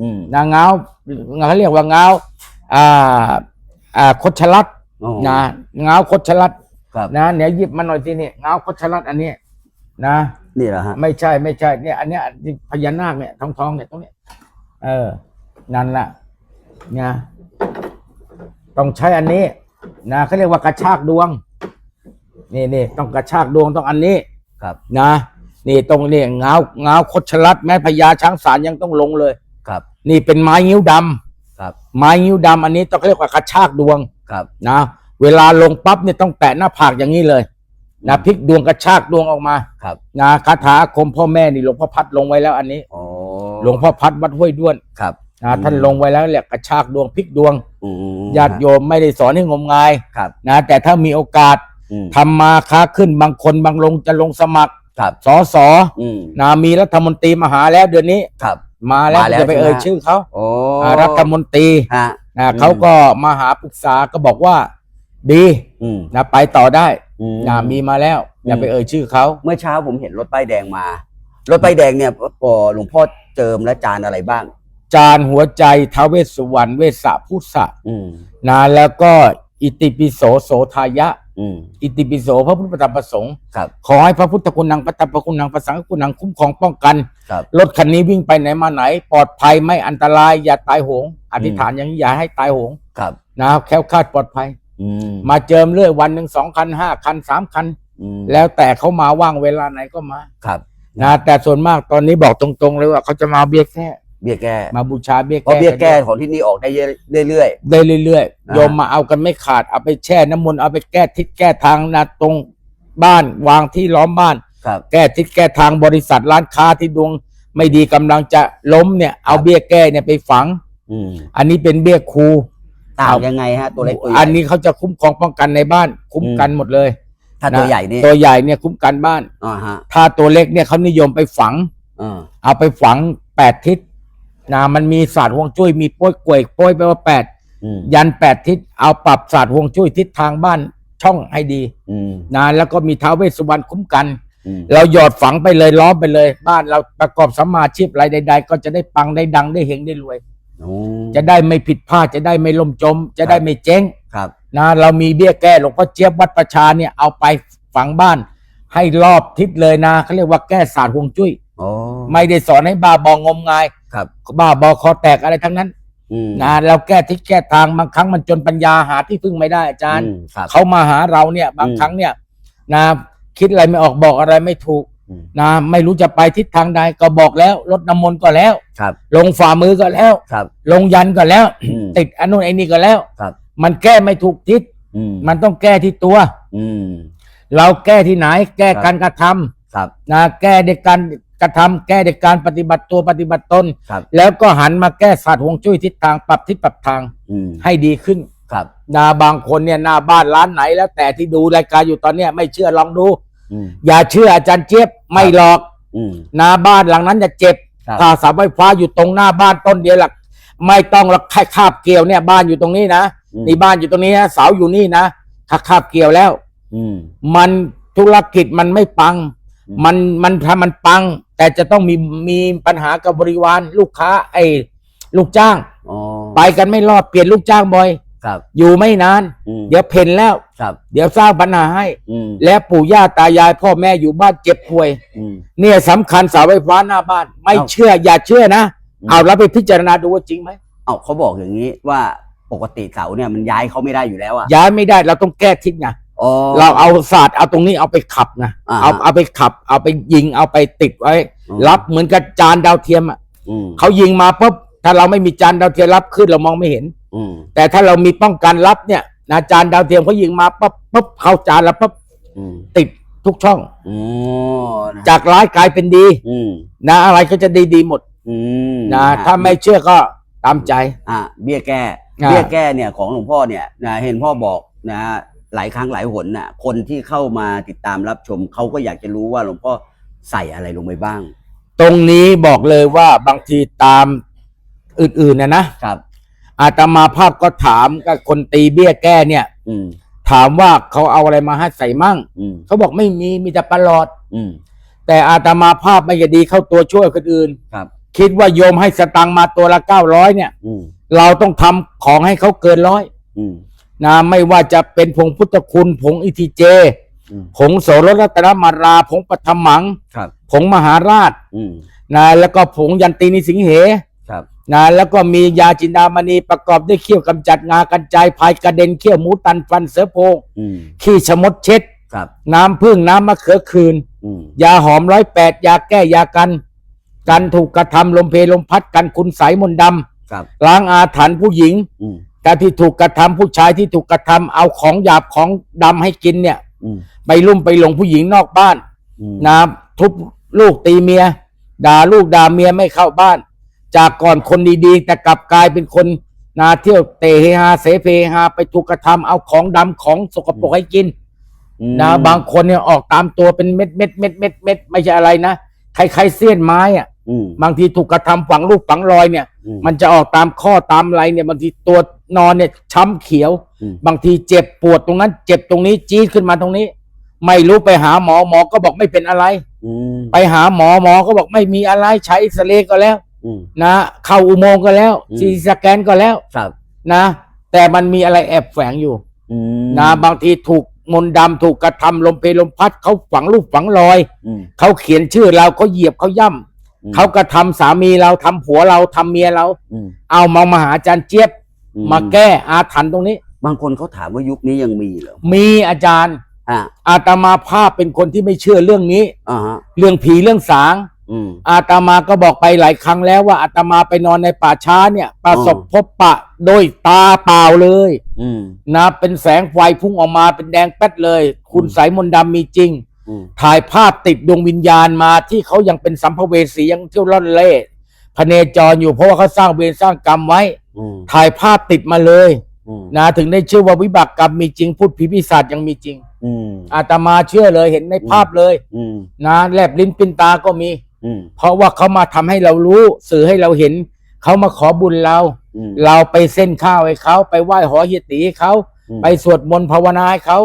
อืมนะเงาเขาเรียกว่าเงาอ่า อ่าคดชะลัดอ๋อ นะเงาคดชะลัดครับ นะเนี่ยหยิบมาหน่อยทีนี่เงาคดชะลัดอันนี้นะ นี่เหรอฮะ ไม่ใช่ไม่ใช่เนี่ย อันเนี้ยที่พญานาคเนี่ยทองทองๆเนี่ยตรงเนี้ยเออ นั่นแหละนะต้องใช้อันนี้นะเขาเรียกว่ากระชากดวง นี่นี่ต้องกระชากดวงต้องอันนี้ครับ นะ นี่ตรงนี่เงาเงาคดชะลัดแม้พญาช้างสารยังต้องลงเลยครับ นี่เป็นไม้งิ้วดำครับ ไม้งิ้วดำอันนี้ต้องเรียกว่ากระชากดวงครับ นะเวลาลงปั๊บเนี่ยต้องแตะหน้าผากอย่างนี้เลยนะพลิกดวงกระชากดวงออกมาครับ นะคาถาอาคมพ่อแม่นี่หลวงพ่อพัดลงไว้แล้วอันนี้อ๋อหลวงพ่อพัดวัดห้วยด้วนครับ นะท่านลงไว้แล้วแหละกระชากดวงพลิกดวงอืมญาติโยมไม่ได้สอนให้งมงายครับนะแต่ถ้ามีโอกาสอืมทำมาค้าขึ้นบางคนบางลงจะลงสมัครครับ สอสออืมนะมีรัฐมนตรีมาหาแล้วเดือนนี้ ครับ มาแล้วมาแล้วจะไปใช่ไหมเอ่ยชื่อเขาโอ้อ่ารัฐมนตรีฮะนะอืม เขาก็มาหาปรึกษาก็บอกว่า ดีอืมนะไปต่อได้อืม นะมีมาแล้วอย่าอืมไปเอ่ยชื่อเขา เมื่อเช้าผมเห็นรถป้ายแดงมา รถป้ายแดงเนี่ยพอหลวงพ่อเจิมและจานอะไรบ้าง จานหัวใจท้าวเวสสุวรรณเวสสะพุสะอืม นะแล้วก็อิติปิโสโสทายะ อืมอิติปิโสพระพุทธธรรมประสงค์ครับขอให้พระพุทธคุณนังพระธรรมคุณนังพระสังฆคุณนังคุ้มครองป้องกันครับ รถคันนี้วิ่งไปไหนมาไหน ปลอดภัยไม่อันตรายอย่าตายโหง อธิษฐานอย่างนี้อย่าให้ตายโหงครับนะแคล้วคลาดปลอดภัย อืมมาเจิมเรื่อยวันหนึ่งสองคันห้าคันสามคัน อืมแล้วแต่เขามาว่างเวลาไหนก็มาครับ นะแต่ส่วนมากตอนนี้บอกตรงๆเลยว่าเขาจะมาเอาเบี้ยแก้ เบี้ยแก้มาบูชาเบี้ยเพราะแก้เบี้ยแก้ของที่นี่ออกได้เรื่อย ได้เรื่อยอ่าๆโยมมาเอากันไม่ขาดเอาไปแช่น้ำมนต์เอาไปแก้ทิศแก้ทางนะตรงบ้านวางที่ล้อมบ้าน ๆ ครับ แก้ทิศแก้ทางบริษัทร้านค้าที่ดวง ไม่ดีกำลังจะล้มเนี่ยเอาเบี้ยแก้เนี่ยไปฝัง อืมอันนี้เป็นเบี้ยครู ต่างเอายังไงฮะ ตัวเล็กตัวใหญ่อันนี้เขาจะคุ้มครองป้องกันในบ้าน คุ้มกันหมดเลย ถ้าตัวใหญ่นี่ตัวใหญ่เนี่ยคุ้มกันบ้าน อ่าฮะถ้าตัวเล็กเนี่ยเขานิยมไปฝัง อ่าเอาไปฝังแปดทิศ นะมันมีศาสตร์ฮวงจุ้ยมีโป้ยกล้วยโป้ยแปลว่าแปดอืมยันแปดทิศเอาปรับศาสตร์ฮวงจุ้ยทิศทางบ้านช่องให้ดีอืมนะแล้วก็มีท้าวเวสสุวรรณคุ้มกัน อืมเราหยอดฝังไปเลยล้อมไปเลย บ้านเราประกอบสัมมาอาชีพอะไรใด ๆ ก็จะได้ปังได้ดังได้เฮงได้รวย โอ้จะได้ไม่ผิดพลาดจะได้ไม่ล่มจม จะได้ไม่เจ๊งครับนะเรามีเบี้ยแก้หลวงพ่อเจี๊ยบวัดประชาเนี่ยเอาไปฝังบ้าน ให้รอบทิศเลยนะเขาเรียกว่าแก้ศาสตร์ฮวงจุ้ย โอ้ไม่ได้สอนให้บ้าบองงมงาย ครับบ้าบอคอแตกอะไรทั้งนั้นอืม นะเราแก้ทิศแก้ทางบางครั้งมันจนปัญญาหาที่พึ่งไม่ได้อาจารย์ อืมครับเขามาหาเราเนี่ย บางอืมครั้งเนี่ย นะ คิดอะไรไม่ออกบอกอะไรไม่ถูกอืม นะไม่รู้จะไปทิศทางใดก็บอกแล้วลดน้ำมนต์ก็แล้ว ครับ ลงฝ่ามือก็แล้ว ครับ ลงยันก็แล้ว อืม ติดอันนู้นไอ้นี่ก็แล้ว ครับ มันแก้ไม่ถูกทิศอืมมันต้องแก้ที่ตัว อืม เราแก้ที่ไหน แก้ครับ การกระทำครับ นะแก้ในการ กระทำแก้ในการปฏิบัติตัวปฏิบัติตน ครับ แล้วก็หันมาแก้ศาสตร์ฮวงจุ้ยทิศทางปรับทิศปรับทางอืมให้ดีขึ้นครับนาบางคนเนี่ยหน้าบ้านร้านไหนแล้วแต่ที่ดูรายการอยู่ตอนเนี้ยไม่เชื่อลองดู อืมอย่าเชื่ออาจารย์เจี๊ยบไม่หลอกอืม หน้าบ้านหลังนั้นจะเจ็บครับ ถ้าเสาไฟฟ้าอยู่ตรงหน้าบ้านต้นเดียวหลักไม่ต้องหรอกแค่คาบเกี่ยวเนี่ยบ้านอยู่ตรงนี้นะอืมนี่บ้านอยู่ตรงนี้นะเสาอยู่นี่นะถ้าคาบเกี่ยวแล้ว อืม มันธุรกิจมันไม่ปังอื มมันมันถ้ามันปัง แต่จะต้องมีมีปัญหากับบริวารลูกค้า ไอ้ลูกจ้าง อ๋อ ไปกันไม่รอดเปลี่ยนลูกจ้างบ่อย ครับ อยู่ไม่นาน อืม เดี๋ยวเพ่นแล้ว ครับ เดี๋ยวสร้างปัญหาให้ อืม และปู่ย่าตายายพ่อแม่อยู่บ้านเจ็บป่วย อืม เนี่ยสำคัญเสาไฟฟ้าหน้าบ้าน ไม่เอ้าเชื่ออย่าเชื่อนะ อืม เอาแล้วไปพิจารณาดูว่าจริงไหมเอ้าเขาบอกอย่างนี้ว่าปกติเสาเนี่ยมันย้ายเขาไม่ได้อยู่แล้วอะย้ายไม่ได้เราต้องแก้ทิศไง อ๋อ เราเอาศาสตร์เอาตรงนี้เอาไปขับไงอ่าเอาเอาไปขับ เอาไปยิงเอาไปติดไว้ อืม รับเหมือนกับจานดาวเทียมอะอืมเขายิงมาปุ๊บถ้าเราไม่มีจานดาวเทียมรับขึ้นเรามองไม่เห็น อืมแต่ถ้าเรามีป้องกันรับเนี่ยนะจานดาวเทียมเขายิงมาปุ๊บปุ๊บเข้าจานแล้วปุ๊บอืมติดทุกช่อง อ๋อนะจากร้ายกลายเป็นดี อืมนะอะไรก็จะดีดีๆหมดอืมนะถ้าไม่เชื่อก็ตามใจ อะเบี้ยแก้ อ่า เบี้ยแก้เนี่ยของหลวงพ่อเนี่ยนะเห็นพ่อบอกนะ หลายครั้งหลายหนน่ะ คนที่เข้ามาติดตามรับชมเขาก็อยากจะรู้ว่าหลวงพ่อใส่อะไรลงไปบ้าง ตรงนี้บอกเลยว่าบางทีตามอื่นๆนะนะครับ อาตมาภาพก็ถามกับคนตีเบี้ยแก้เนี่ย อืม ถามว่าเขาเอาอะไรมาให้ใส่มั่งอืม เขาบอกไม่มีมีแต่ปลาหลอด อืม แต่อาตมาภาพไม่จะดีเข้าตัวช่วยคนอื่น ครับ คิดว่าโยมให้สตังค์มาตัวละเก้าร้อยเนี่ย อืม เราต้องทำของให้เขาเกินร้อย อืม นะไม่ว่าจะเป็นผงพุทธคุณ ผงอิทิเจ อืม ผงโสรสรัตนมารา ผงปฐมัง ครับผงมหาราชอืมนะแล้วก็ผงยันตีนิสิงเหครับนะแล้วก็มียาจินดามณีประกอบด้วยเขี้ยวกำจัดงากันจายภายกระเด็นเขี้ยวหมูตันฟันเสือโพงอืมขี้ชะมดเช็ด ครับน้ำพึ่งน้ำมะเขือคืน อืมยาหอมร้อยแปดยาแก้ยากัน กันถูกกระทำลมเพลลมพัดกันคุณใสยมนต์ดครับำล้างอาถรรพ์ผู้หญิง อืม การที่ถูกกระทำผู้ชายที่ถูกกระทำเอาของหยาบของดำให้กินเนี่ยอืมไปลุ่มไปหลงผู้หญิงนอกบ้านอืมนะทุบลูกตีเมีย ด่าลูกด่าเมียไม่เข้าบ้าน จากก่อนคนดีๆ แต่กลับกลายเป็นคนนาเที่ยวเตะเฮฮาเสเพฮาไปถูกกระทำเอาของดำของสกปรกให้กินอืมนะบางคนเนี่ยออกตามตัวเป็นเม็ดเม็ดเม็ดเม็ดเม็ดไม่ใช่อะไรนะใครๆเสี้ยนไม้อะอืมบางทีถูกกระทำฝังลูกฝังรอยเนี่ยอืมมันจะออกตามข้อตามอะไรเนี่ยบางทีตัว นอนเนี่ยช้ำเขียว อืม บางทีเจ็บปวดตรงนั้น เจ็บตรงนี้จี๊ดขึ้นมาตรงนี้ ไม่รู้ไปหาหมอหมอก็บอกไม่เป็นอะไร อืมไปหาหมอหมอก็บอกไม่มีอะไรใช้อิสเรย์ก็แล้ว อืม นะ เข้าอุโมงค์ก็แล้วอืม ซีสแกนก็แล้วครับนะ แต่มันมีอะไรแอบแฝงอยู่ อืมนะบางทีถูกมนต์ดำถูกกระทำลมเพลลมพัดเขาฝังลูกฝังรอย อืม เขาเขียนชื่อเราเขาเหยียบเขาย่ำอืม เขากระทำสามีเราทำผัวเราทำเมียเรา อืมเอามามาหาอาจารย์เจี๊ยบอื มาแก้อาถรรพ์ตรงนี้ บางคนเขาถามว่ายุคนี้ยังมีเหรอมีอาจารย์อ่าอาตมาภาพเป็นคนที่ไม่เชื่อเรื่องนี้อ่าฮะเรื่องผีเรื่องสางอืมอาตมาก็บอกไปหลายครั้งแล้วว่าอาตมาไปนอนในป่าช้าเนี่ย ประสบอ๋อพบปะโดยตาเปล่าเลยอืมนะเป็นแสงไฟพุ่งออกมาเป็นแดงแป๊ดเลย คุณอืมสายมนต์ดำมีจริงอืมถ่ายภาพติดดวงวิญญาณมาที่เขายังเป็นสัมภเวสียังเที่ยวล่อนเล่พเนจรอยู่เพราะว่าเขาสร้างเวรสร้างกรรมไว้อืม ถ่ายภาพติดมาเลยอืมนะถึงได้เชื่อว่าวิบากกรรมมีจริง พูดผีปีศาจยังมีจริงอืมอาตมาเชื่อเลยเห็นในภาพเลยอืมนะแลบลิ้นปิ้นตาก็มีอืมเพราะว่าเขามาทำให้เรารู้ สื่อให้เราเห็น เขามาขอบุญเราอืมเราไปเส้นข้าวให้เขาไปไหว้หอเฮียตีให้เขาอืมไปสวดมนต์ภาวนาให้เขา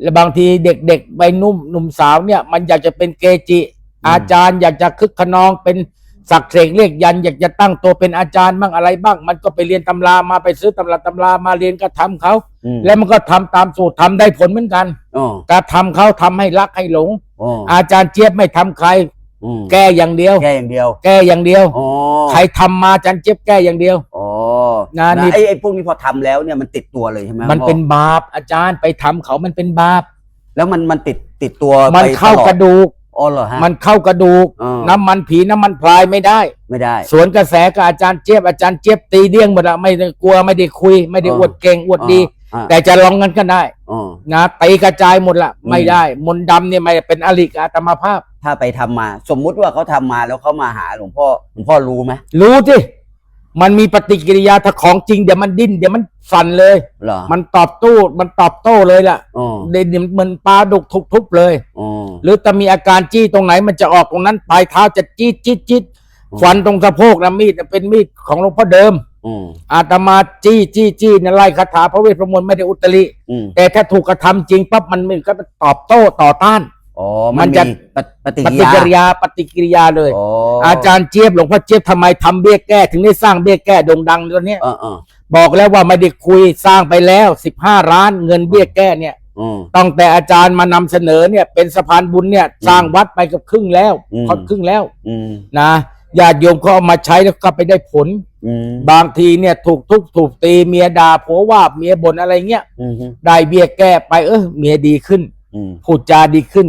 และบางทีเด็กๆใบนุ่มหนุ่มสาวเนี่ย มันอยากจะเป็นเกจิ อาจารย์อยากจะคึกขนองเป็น ศักดิ์เสกเรียกยันอยากจะตั้งตัวเป็นอาจารย์บ้างอะไรบ้าง มันก็ไปเรียนตำรามาไปซื้อตำราตำรามาเรียนก็ทำเขา อืม แล้วมันก็ทำตามสูตรทำได้ผลเหมือนกันอ๋อการทำเขาทำให้รักให้หลง อ๋ออาจารย์เจี๊ยบไม่ทำใคร อืมแก้อย่างเดียว แค่อย่างเดียวแก้อย่างเดียว อ๋อใครทำมาอาจารย์เจี๊ยบแก้อย่างเดียว อ๋อนะนี่ไอ้ไอ้พวกนี้พอทำแล้วเนี่ยมันติดตัวเลยใช่ไหมมันพ่อเป็นบาปอาจารย์ไปทำเขามันเป็นบาปแล้วมันมันติดติดตัวมันไปเข้าตลอกระดูก อ๋อเหรอฮะ มันเข้ากระดูก อ๋อ น้ำมันผีน้ำมันพลายไม่ได้ ไม่ได้ สวนกระแสกับอาจารย์เจี๊ยบอาจารย์เจี๊ยบตีเดี้ยงหมดละไม่ได้กลัวไม่ได้คุย ไม่ได้อ๋ออวดเก่งอวดดี อ่าแต่จะลองกันก็ได้อ๋อ นะตีกระจายหมดละอืม ไม่ได้ มนต์ดำเนี่ยไม่เป็นอริกบอาตมาภาพ ถ้าไปทำมา สมมุติว่าเขาทำมาแล้วเขามาหาหลวงพ่อหลวงพ่อรู้ไหมรู้ที่ มันมีปฏิกิริยาถ้าของจริงเดี๋ยวมันดิ้นเดี๋ยวมันสั่นเลย เหรอ มันตอบโต้มันตอบโต้เลยล่ะอ๋อ เดี๋ยวเหมือนปลาดุกทุบๆเลย อ๋อ หรือถ้ามีอาการจี้ตรงไหนมันจะออกตรงนั้นปลายเท้าจะจี้จี้จี้อ๋อ ฟันตรงสะโพกนะมีดน่ะเป็นมีดของหลวงพ่อเดิม อืมอาตมาจี้จี้จี้เนี่ยไล่คาถาพระเวทพระมนต์ไม่ได้อุตริ อืมแต่ถ้าถูกกระทำจริงปั๊บมันมันก็ตอบโต้ต่อต้าน อ๋อมัมันนจะมีปฏิปฏิปฏิกิกิริริยายาปฏิกิริยาเลยอ๋ออาจารย์เจี๊ยบหลวงพ่อเจี๊ยบทำไมทำเบี้ยแก้ถึงได้สร้างเบี้ยแก้โด่งดังตัวเนี้ยเออเออบอกแล้วว่าไม่ได้คุยสร้างไปแล้วสิบห้าล้านเงินเบี้ยแก้เนี่ยอืมตั้งแต่อาจารย์มานำเสนอเนี่ย เป็นสะพานบุญเนี่ย สร้างวัดไปกับครึ่งแล้วอืมพอครึ่งแล้วอืมนะญาติโยมก็เอามาใช้แล้วก็ไปได้ผลอืมบางทีเนี่ยถูกทุบถูกตีเมียด่าผัวว่าเมียบ่นอะไรเงี้ยอืมได้เบี้ยแก้ไปเออเมียดีขึ้นอืมพูดจาดีขึ้น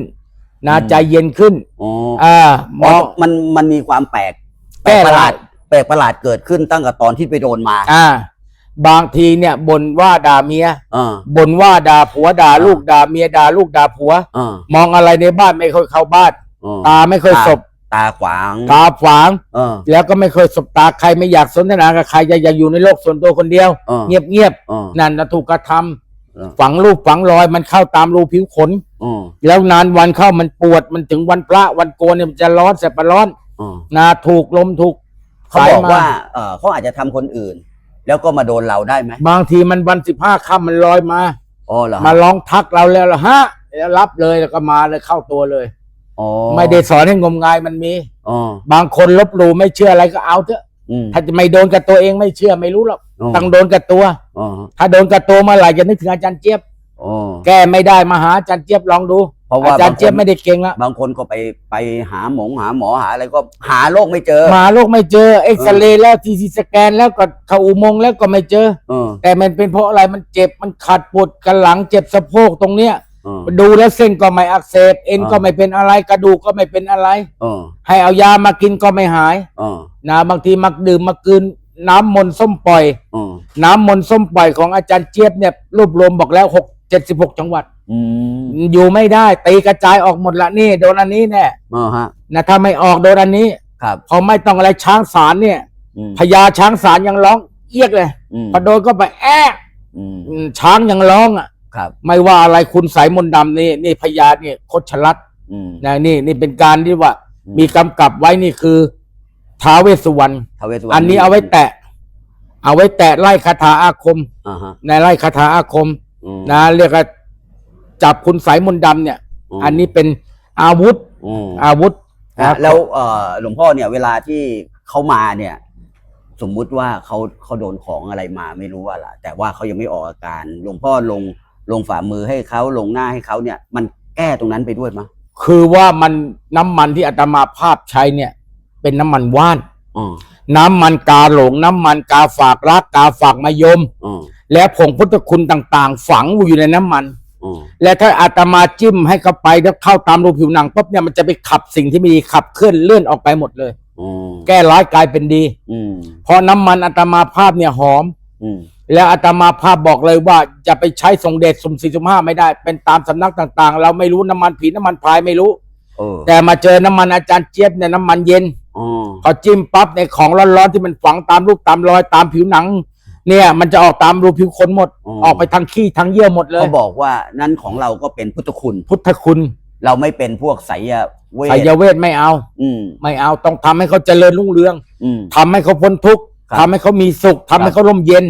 นะอืมใจเย็นขึ้นอ๋ออ่ามอ๋ออง มันมันมีความแปลกแปลแก้กประหลาดได้แปลกประหลาดเกิดขึ้นตั้งแต่ตอนที่ไปโดนมาอ่า บางทีเนี่ยบ่นว่าด่าเมียเออบ่นว่าด่าผัวด่าอ่าลูกด่าเมียด่าลูกด่าผัวเออมองอะไรในบ้านไม่ค่อยเข้าบ้านเออตาไม่ค่อยตาสบตาขวางตาฝาง เออแล้วก็ไม่เคยสบตาใครไม่อยากสนทนากับใครอยากอยากอยู่ในโลกส่วนตัวคนเดียวเออเงียบเงียบเออๆนั่นนะถูกกระทำเออฝังรูปฝังรอยมันเข้าตามรูผิวขนเออแล้วนานวันเข้ามันปวดมันถึงวันพระวันโกนเนี่ยมันจะร้อนแสบประร้อนเออนะถูกลมถูกเขาสายบอกมาว่าเออเขาอาจจะทำคนอื่น แล้วก็มาโดนเราได้ไหมบางทีมันวันสิบห้าค่ำมันลอยมา อ๋อเหรอมาลองทักเราแล้วล่ะฮะแล้วรับเลยแล้วก็มาเลยเข้าตัวเลย อ๋อไม่ได้สอนให้งมงายมันมี อ๋อบางคนลบหลู่ไม่เชื่ออะไรก็เอาเถอะอืมถ้าจะไม่โดนกับตัวเองไม่เชื่อไม่รู้หรอกอ๋อต้องโดนกับตัว อ๋อ ถ้าโดนกับตัวเมื่อไหร่จะนึกถึงอาจารย์เจี๊ยบ อ๋อ แก้ไม่ได้มาหาอาจารย์เจี๊ยบลองดูเพราะว่า อาจารย์เจี๊ยบไม่ได้เก่งละบางคนก็ไปไปหาหมงหาหมอหาอะไรก็หาโรคไม่เจอ มาโรคไม่เจอเอ็กซเรย์แล้วทีซีสแกนแล้วก็เข้าอุโมงค์แล้วก็ไม่เจอ เออ แต่มันเป็นเพราะอะไรมันเจ็บมันขัดปวดกันหลังเจ็บสะโพกตรงเนี้ย เออ ดูแล้วเส้นก็ไม่อักเสบเอ็นอ่า ก็ไม่เป็นอะไรกระดูกก็ไม่เป็นอะไร เออให้เอายามากินก็ไม่หายเออนะบางทีมักดื่มมากินน้ำมนต์ส้มปล่อย เออน้ำมนต์ส้มปล่อยของอาจารย์เจี๊ยบเนี่ยรวบรวมบอกแล้วหก เจ็ดสิบหกจังหวัด อืมอยู่ไม่ได้ตีกระจายออกหมดละนี่โดนอันนี้แน่เออฮะ นะถ้าไม่ออกโดนอันนี้ครับ พอไม่ต้องอะไรช้างสารเนี่ยอืมพญาช้างสารยังร้องเอียกเลยอืมพอโดนก็ไปแอะอืมอืมช้างยังร้องอะ ครับ ไม่ว่าอะไรคุณสายมนต์ดำนี่นี่พญาเนี่ยโคชรัตน์อืม นะนี่นี่เป็นการที่ว่า อืม มีกำกับไว้นี่คือท้าวเวสสุวรรณทาวเวสสุวรรณอันนี้เอาไว้แตะ เอาไว้แตะไล่คาถาอาคมอ่าฮะ ในไล่คาถาอาคม อืม นะเรียกว่าจับคุณสายมนต์ดำเนี่ยมอันนี้เป็นอาวุธอืมอาวุธฮะแล้วเอ่อหลวงพ่อเนี่ย เวลาที่เขามาเนี่ย สมมุติว่าเขาเขาโดนของอะไรมาไม่รู้ว่าล่ะ แต่ว่าเขายังไม่ออกอาการ หลวงพ่อลงลงฝ่ามือให้เขาลงหน้าให้เขาเนี่ย มันแก้ตรงนั้นไปด้วยมั้ยคือว่ามันน้ำมันที่อาตมาภาพใช้เนี่ย เป็นน้ำมันว่านอ๋อน้ำมันกาหลง น้ำมันกาฝากรักกาฝากมายมอ๋อ และผงพุทธคุณต่างๆ ฝังอยู่ในน้ำมันอ๋อและถ้าอาตมาจิ้มให้เข้าไปแล้วเข้าตามรูผิวหนังปุ๊บเนี่ยมันจะไปขับสิ่งที่ไม่ดีขับเคลื่อนเลื่อนออกไปหมดเลยอ๋อแก้ร้ายกลายเป็นดี อืมเพราะน้ำมันอาตมาภาพเนี่ยหอม อืมแล้วอาตมาภาพบอกเลยว่าจะไปใช้ส่งเดชสุ่มสี่สุ่มห้าไม่ได้ เป็นตามสำนักต่างๆ เราไม่รู้น้ำมันผีน้ำมันพรายไม่รู้ เออแต่มาเจอน้ำมันอาจารย์เจี๊ยบเนี่ยน้ำมันเย็นอ๋อพอจิ้มปั๊บในของร้อนๆที่มันฝังตามรูปตามรอยตามผิวหนัง เนี่ยมันจะออกตามรูผิวคนหมดออกไปทางขี้ทางเยี่ยวหมดเลย เขาบอกว่านั่นของเราก็เป็นพุทธคุณ พุทธคุณเราไม่เป็นพวกไสยเวทไสยเวทไม่เอา อืม ไม่เอาต้องทำให้เขาเจริญรุ่งเรืองอืม ทำให้เขาพ้นทุกข์ครับทำให้เขามีสุขทำให้เขาร่มเย็น